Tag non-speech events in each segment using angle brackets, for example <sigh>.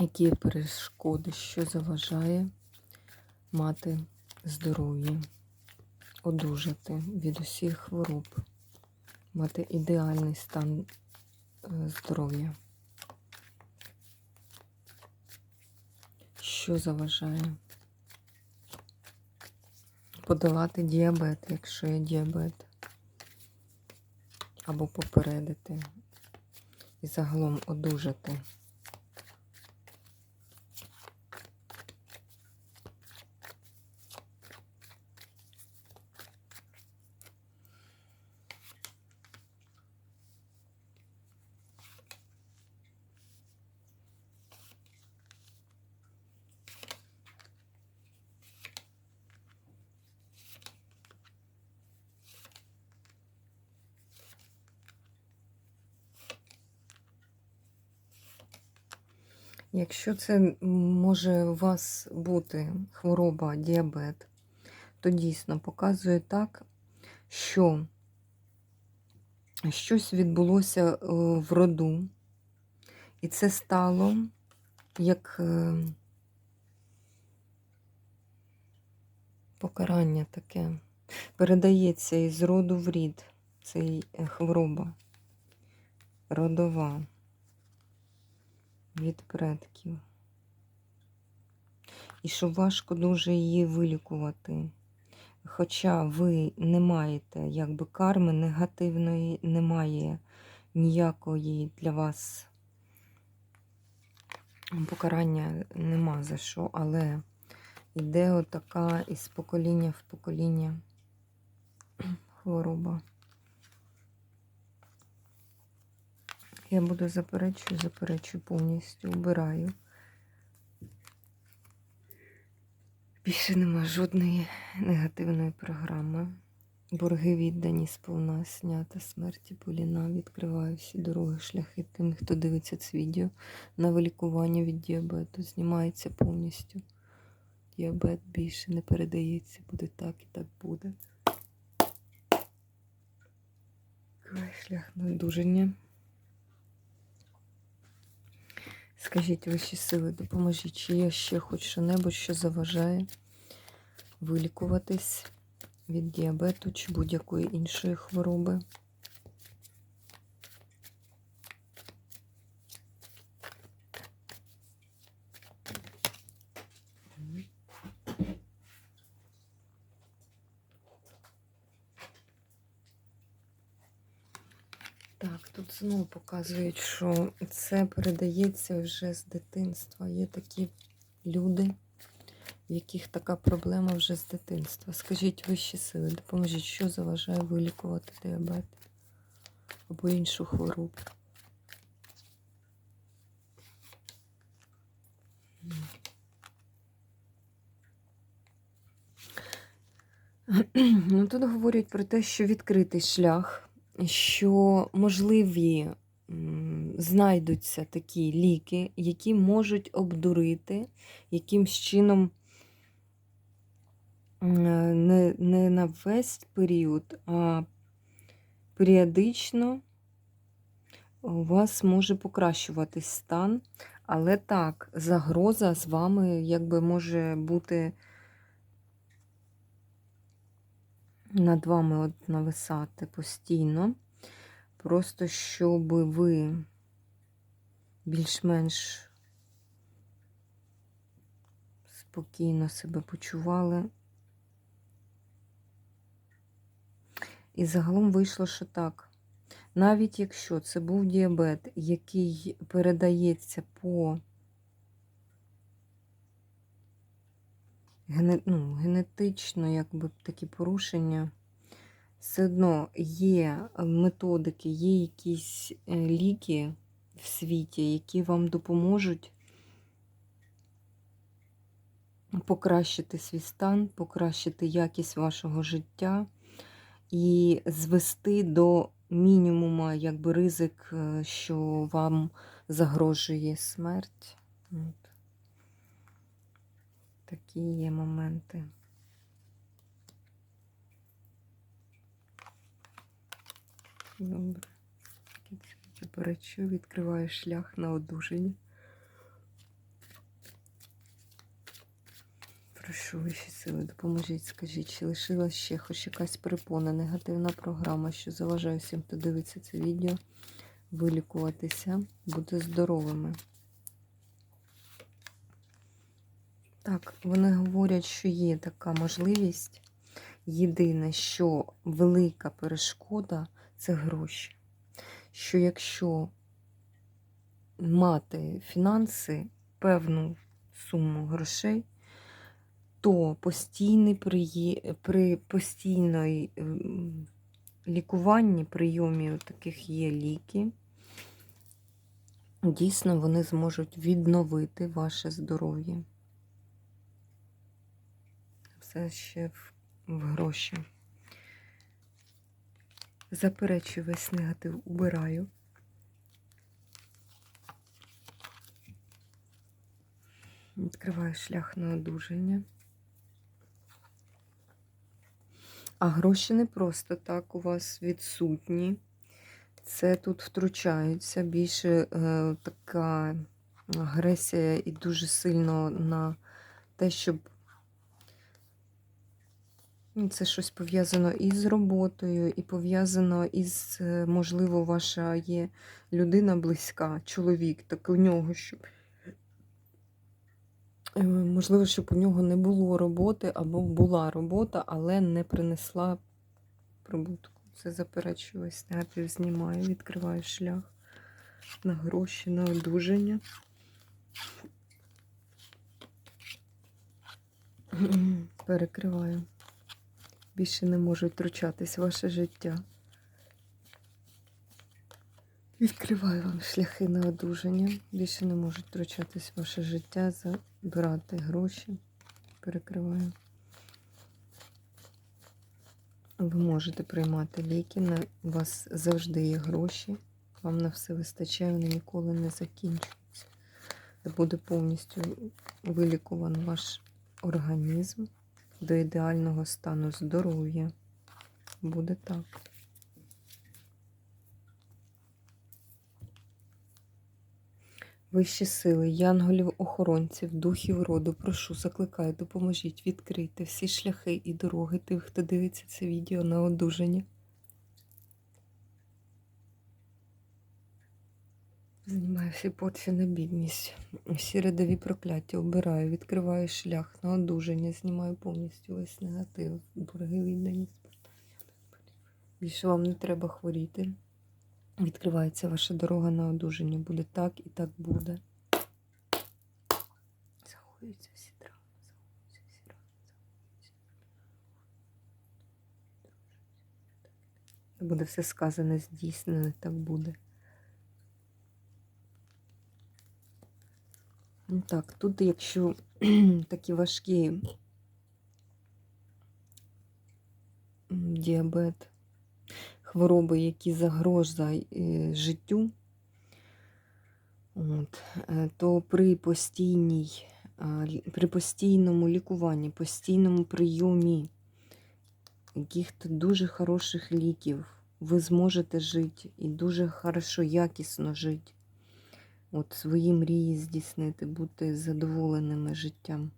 Які перешкоди, що заважає мати здоров'я, одужати від усіх хвороб, мати ідеальний стан е, здоров'я? Що заважає? Подолати діабет, якщо є діабет, або попередити і загалом одужати. Якщо це може у вас бути хвороба діабет, то дійсно показує так, що щось відбулося е, в роду, і це стало як е, покарання таке. Передається із роду в рід цей е, хвороба родова від предків. І що важко дуже її вилікувати. Хоча ви не маєте якби карми негативної, немає ніякої для вас покарання нема за що, але йде отака із покоління в покоління хвороба. Я буду заперечую, заперечую повністю, убираю. Більше нема жодної негативної програми. Борги віддані сповна снята смерті поліна. Відкриваю всі дороги, шляхи тим, хто дивиться це відео на вилікування від діабету. Знімається повністю. Діабет більше не передається, буде так і так буде. Шлях на одужання. Скажіть вищі сили, допоможіть, чи є ще хоч що-небудь, що заважає вилікуватись від діабету чи будь-якої іншої хвороби. Так, тут знову показують, що це передається вже з дитинства. Є такі люди, в яких така проблема вже з дитинства. Скажіть вищі сили, допоможіть, що заважає вилікувати діабет або іншу хворобу. Ну, Тут говорять про те, що відкритий шлях що можливі знайдуться такі ліки, які можуть обдурити якимсь чином не, не на весь період, а періодично у вас може покращуватись стан, але так, загроза з вами якби може бути над вами от нависати постійно. Просто щоб ви більш-менш спокійно себе почували. І загалом вийшло, що так. Навіть якщо це був діабет, який передається по ген... ну, генетично, якби такі порушення, все одно є методики, є якісь е, ліки в світі, які вам допоможуть покращити свій стан, покращити якість вашого життя і звести до мінімума якби, ризик, е, що вам загрожує смерть. Такі є моменти. Добре. Заперечу, відкриваю шлях на одужання. Прошу вищі сили, допоможіть, скажіть, чи лишилась ще хоч якась перепона, негативна програма, що заважає всім, хто дивиться це відео, вилікуватися, бути здоровими. Так, вони говорять, що є така можливість. Єдине, що велика перешкода це гроші. Що якщо мати фінанси, певну суму грошей, то постійний приї... при постійної ем, лікуванні, прийомі таких є ліки, дійсно вони зможуть відновити ваше здоров'я. Все ще в, в гроші. Заперечую весь негатив, убираю. Відкриваю шлях на одужання. А гроші не просто так у вас відсутні. Це тут втручаються більше е, така агресія і дуже сильно на те, щоб це щось пов'язано і з роботою, і пов'язано із, е, можливо, ваша є людина близька, чоловік, так у нього, щоб. Е, Можливо, щоб у нього не було роботи або була робота, але не принесла прибутку. Це заперечую весь знімаю, відкриваю шлях на гроші, на одужання. Перекриваю. Більше не можуть втручатись в ваше життя. Відкриваю вам шляхи на одужання. Більше не можуть втручатись в ваше життя, забирати гроші. Перекриваю. Ви можете приймати ліки, на у вас завжди є гроші, вам на все вистачає, вони ніколи не закінчуються. Буде повністю вилікуваний ваш організм до ідеального стану здоров'я. Буде так. Вищі сили, янголів, охоронців, духів роду, прошу, закликаю, допоможіть відкрити всі шляхи і дороги тих, хто дивиться це відео на одужання. Знімаю всі порції на бідність, всі рядові прокляття обираю, відкриваю шлях на одужання, знімаю повністю весь негатив, борги відданість. Більше вам не треба хворіти. Відкривається ваша дорога на одужання. Буде так і так буде. Загоюються всі травми, загоюються всі рани, загоюються. Буде все сказане, здійснено, так буде. Так, тут, якщо <clears throat> такі важкі діабет, хвороби, які загрожують е, життю, от, е, то при постійній, при постійному лікуванні, постійному прийомі яких-то дуже хороших ліків ви зможете жити і дуже хорошо, якісно жити. От свої мрії здійснити, бути задоволеними життям.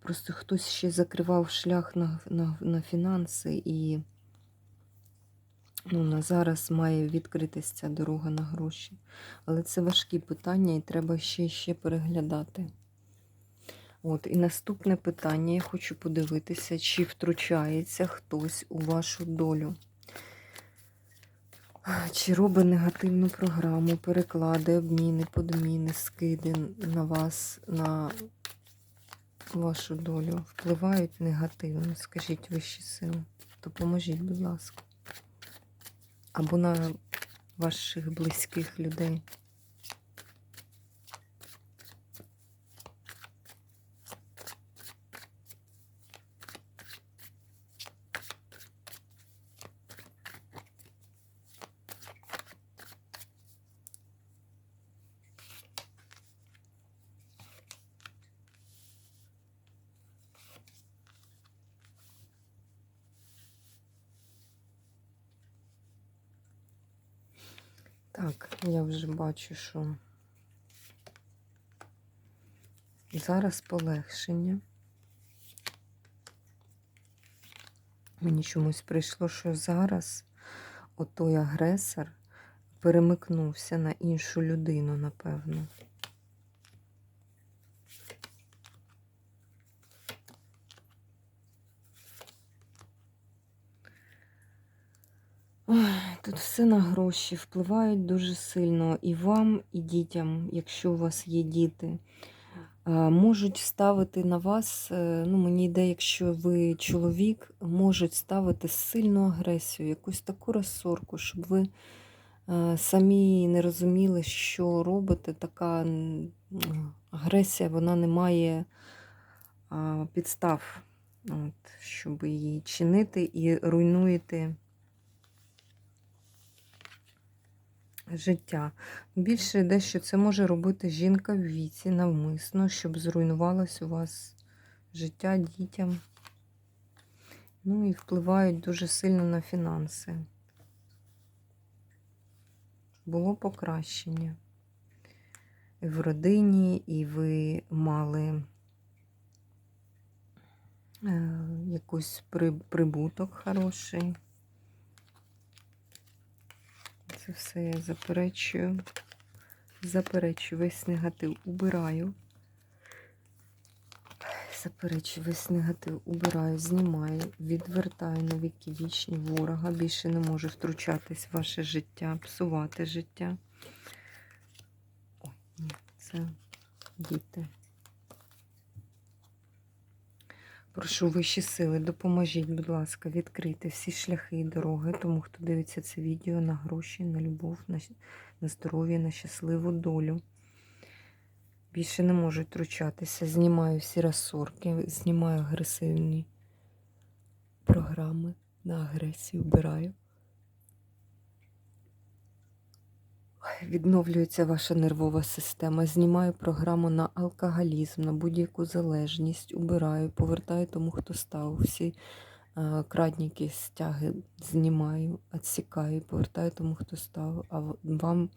Просто хтось ще закривав шлях на, на, на фінанси і ну, на зараз має відкритися ця дорога на гроші. Але це важкі питання і треба ще ще переглядати. От, і наступне питання я хочу подивитися, чи втручається хтось у вашу долю. Чи робить негативну програму, переклади, обміни, подміни, скиди на вас, на вашу долю впливають негативно? Скажіть вищі сили. Допоможіть, будь ласка. Або на ваших близьких людей. Так, я вже бачу, що зараз полегшення. Мені чомусь прийшло, що зараз отой агресор перемикнувся на іншу людину, напевно. Ой, Тут все на гроші впливають дуже сильно і вам, і дітям, якщо у вас є діти. Можуть ставити на вас, е, ну мені йде, якщо ви чоловік, можуть ставити сильну агресію, якусь таку розсорку, щоб ви е, самі не розуміли, що робите. Така агресія, вона не має підстав, от, щоб її чинити і руйнуєте. Життя. Більше йде, що це може робити жінка в віці навмисно, щоб зруйнувалось у вас життя дітям. Ну і впливають дуже сильно на фінанси. Було покращення. І в родині, і ви мали е, якийсь прибуток хороший. Це все я заперечую. Заперечую весь негатив убираю. Заперечую весь негатив убираю, знімаю, відвертаю на віки вічні ворога. Більше не можу втручатись в ваше життя, псувати життя. Ой, ні, це діти. Прошу вищі сили, допоможіть, будь ласка, відкрити всі шляхи і дороги, тому хто дивиться це відео на гроші, на любов, на, на здоров'я, на щасливу долю. Більше не можуть втручатися. Знімаю всі розсорки, знімаю агресивні програми на агресію, вбираю. Відновлюється ваша нервова система. Знімаю програму на алкоголізм, на будь-яку залежність, убираю, повертаю тому, хто став. Всі е, крадніки, стяги знімаю, відсікаю, повертаю тому, хто став. А вам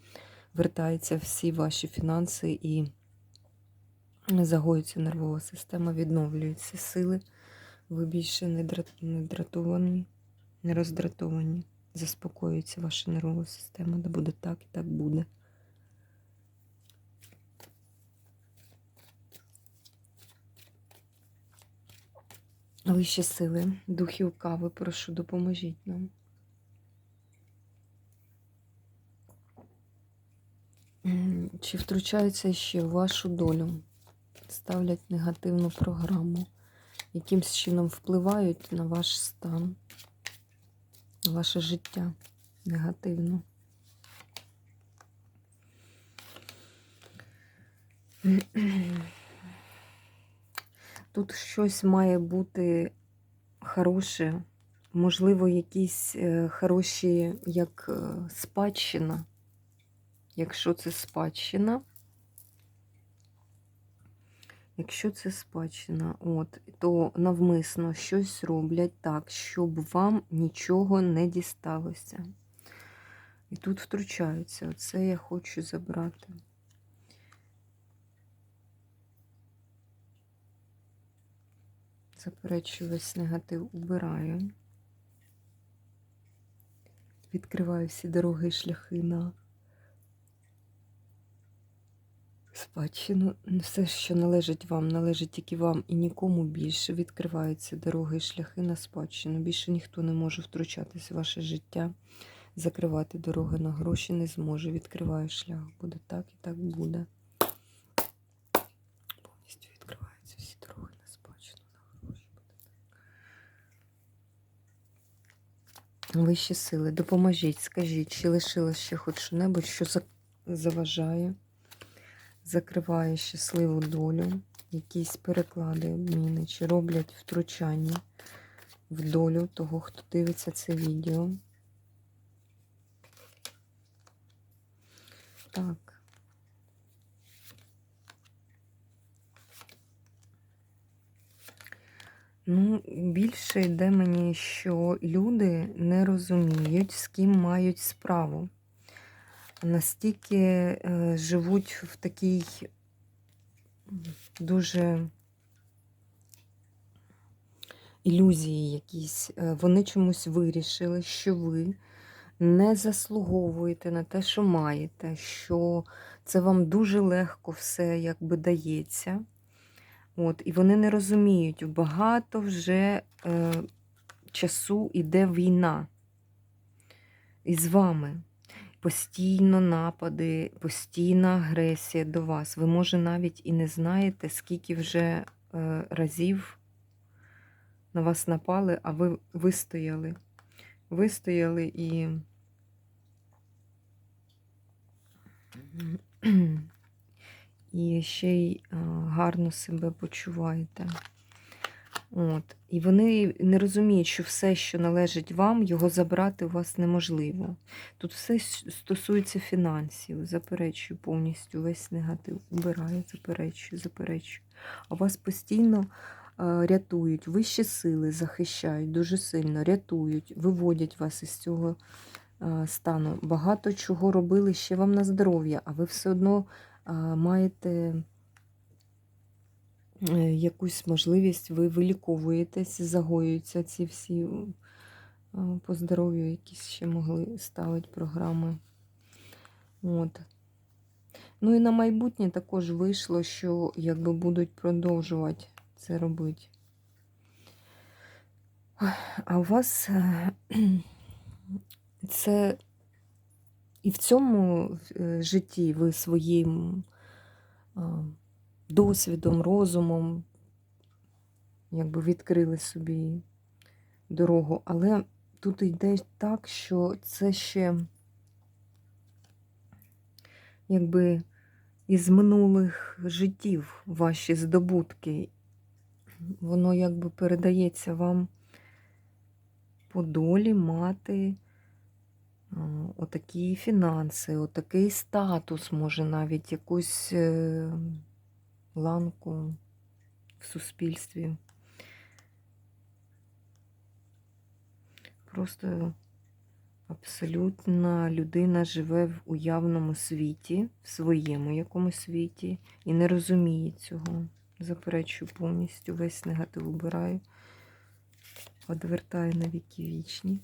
вертаються всі ваші фінанси і загоюється нервова система, відновлюються сили. Ви більше не дратовані, не роздратовані заспокоюється ваша нервова система, де буде так і так буде. Вищі сили, духів кави, прошу, допоможіть нам. Чи втручаються ще в вашу долю? Ставлять негативну програму, якимсь чином впливають на ваш стан ваше життя негативно. Тут щось має бути хороше, можливо, якісь е, хороші, як е, спадщина, якщо це спадщина. Якщо це спадщина, от, то навмисно щось роблять так, щоб вам нічого не дісталося. І тут втручаються. Оце я хочу забрати. Заперечую весь негатив убираю. Відкриваю всі дороги і шляхи на спадщину. Все, що належить вам, належить тільки вам і нікому більше. Відкриваються дороги і шляхи на спадщину. Більше ніхто не може втручатись в ваше життя, закривати дороги на гроші не зможе. Відкриваю шлях. Буде так і так буде. Повністю відкриваються всі дороги на спадщину, на гроші. Вищі сили, допоможіть, скажіть, чи лишилось ще хоч що-небудь, що заважає закриває щасливу долю, якісь переклади, обміни, чи роблять втручання в долю того, хто дивиться це відео. Так. Ну, більше йде мені, що люди не розуміють, з ким мають справу. Настільки е, живуть в такій дуже ілюзії якісь. Е, Вони чомусь вирішили, що ви не заслуговуєте на те, що маєте, що це вам дуже легко все якби дається. От, І вони не розуміють, багато вже е, часу іде війна із вами. Постійно напади, постійна агресія до вас. Ви, може, навіть і не знаєте, скільки вже е, разів на вас напали, а ви вистояли. Вистояли і. <clears throat> І ще й гарно себе почуваєте. От. І вони не розуміють, що все, що належить вам, його забрати у вас неможливо. Тут все стосується фінансів, заперечую повністю весь негатив. Убираю, заперечую, заперечую. А вас постійно а, рятують, вищі сили захищають дуже сильно, рятують, виводять вас із цього а, стану. Багато чого робили ще вам на здоров'я, а ви все одно а, маєте е, якусь можливість, ви виліковуєтесь, загоюються ці всі по здоров'ю, якісь ще могли ставити програми. От. Ну і на майбутнє також вийшло, що якби будуть продовжувати це робити. А у вас е, <clears throat> це і в цьому е, житті ви своїм досвідом, розумом якби відкрили собі дорогу. Але тут йде так, що це ще якби із минулих життів ваші здобутки. Воно якби передається вам по долі мати отакі фінанси, отакий статус, може навіть якусь е, ланку в суспільстві. Просто абсолютна людина живе в уявному світі, в своєму якомусь світі, і не розуміє цього. Заперечую повністю, весь негатив убираю, одвертаю на віки вічні.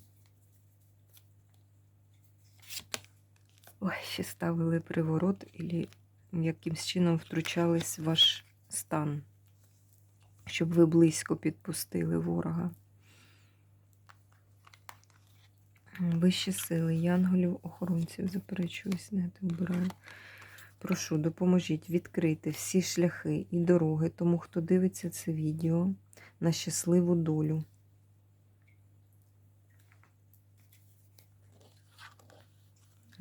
Ой, ще ставили приворот, і якимсь чином втручались в ваш стан, щоб ви близько підпустили ворога. Вищі сили, янголів, охоронців, заперечуюсь, не вибираю. Прошу, допоможіть відкрити всі шляхи і дороги тому, хто дивиться це відео на щасливу долю.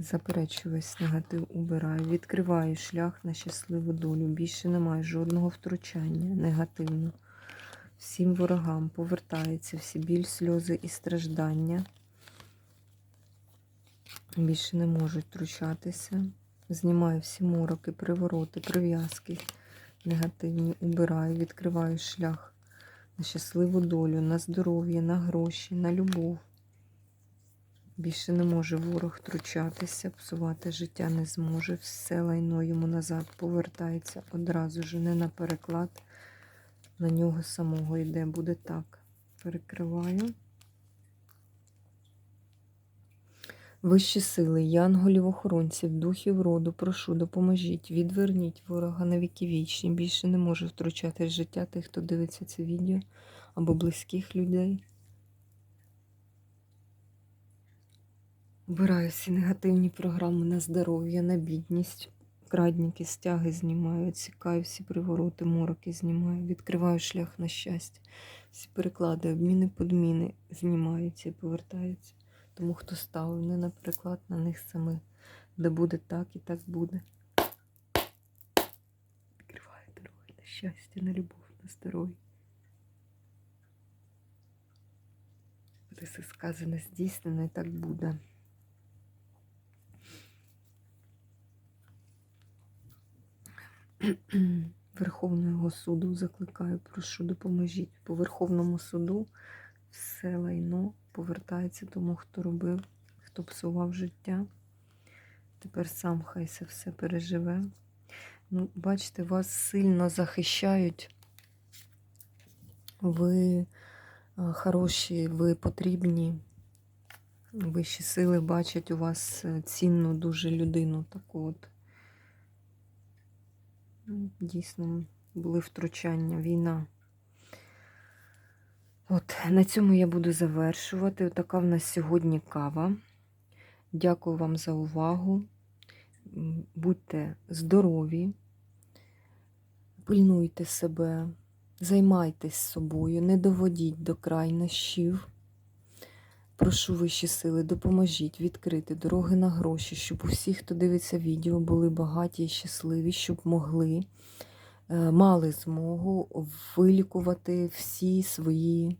Заперечую весь негатив, убираю. Відкриваю шлях на щасливу долю. Більше немає жодного втручання негативно. Всім ворогам повертається всі біль, сльози і страждання. Більше не можуть втручатися. Знімаю всі мороки, привороти, прив'язки негативні, убираю, відкриваю шлях на щасливу долю, на здоров'я, на гроші, на любов. Більше не може ворог втручатися, псувати життя не зможе. Все лайно йому назад повертається одразу ж, не на переклад. На нього самого йде, буде так. Перекриваю. Вищі сили, янголів, охоронців, духів роду, прошу, допоможіть, відверніть ворога на віки вічні. Більше не може втручати життя тих, хто дивиться це відео, або близьких людей. Обираю всі негативні програми на здоров'я, на бідність. Крадніки, стяги знімаю, відсікаю всі привороти, мороки знімаю, відкриваю шлях на щастя. Всі переклади, обміни, подміни знімаються і повертаються. Тому хто ставив не на переклад на них самих, де буде так і так буде. Відкриваю дороги на щастя, на любов, на здоров'я. Все сказане, здійснено і так буде. <clears throat> Верховного суду закликаю, прошу, допоможіть. По Верховному суду все лайно повертається тому, хто робив, хто псував життя. Тепер сам хай це все переживе. Ну, бачите, вас сильно захищають. Ви хороші, ви потрібні. Вищі сили бачать у вас е, цінну дуже людину. Таку от. Ну, Дійсно, були втручання, війна. От, на цьому я буду завершувати. Отака в нас сьогодні кава. Дякую вам за увагу. Будьте здорові, пильнуйте себе, займайтесь собою, не доводіть до крайнощів. Прошу вищі сили, допоможіть відкрити дороги на гроші, щоб усі, хто дивиться відео, були багаті і щасливі, щоб могли, е, мали змогу вилікувати всі свої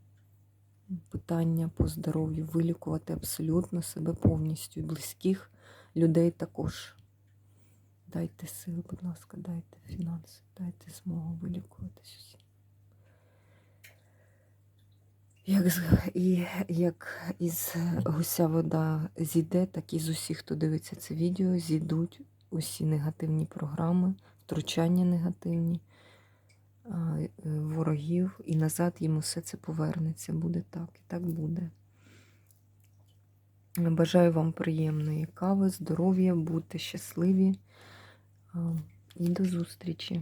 питання по здоров'ю, вилікувати абсолютно себе повністю близьких людей також. Дайте сили, будь ласка, дайте фінанси, дайте змогу вилікуватись усім. Як, і, як із гуся вода зійде, так і з усіх, хто дивиться це відео, зійдуть усі негативні програми, втручання негативні е, ворогів, і назад їм усе це повернеться. Буде так, і так буде. Бажаю вам приємної кави, здоров'я, бути щасливі. І до зустрічі!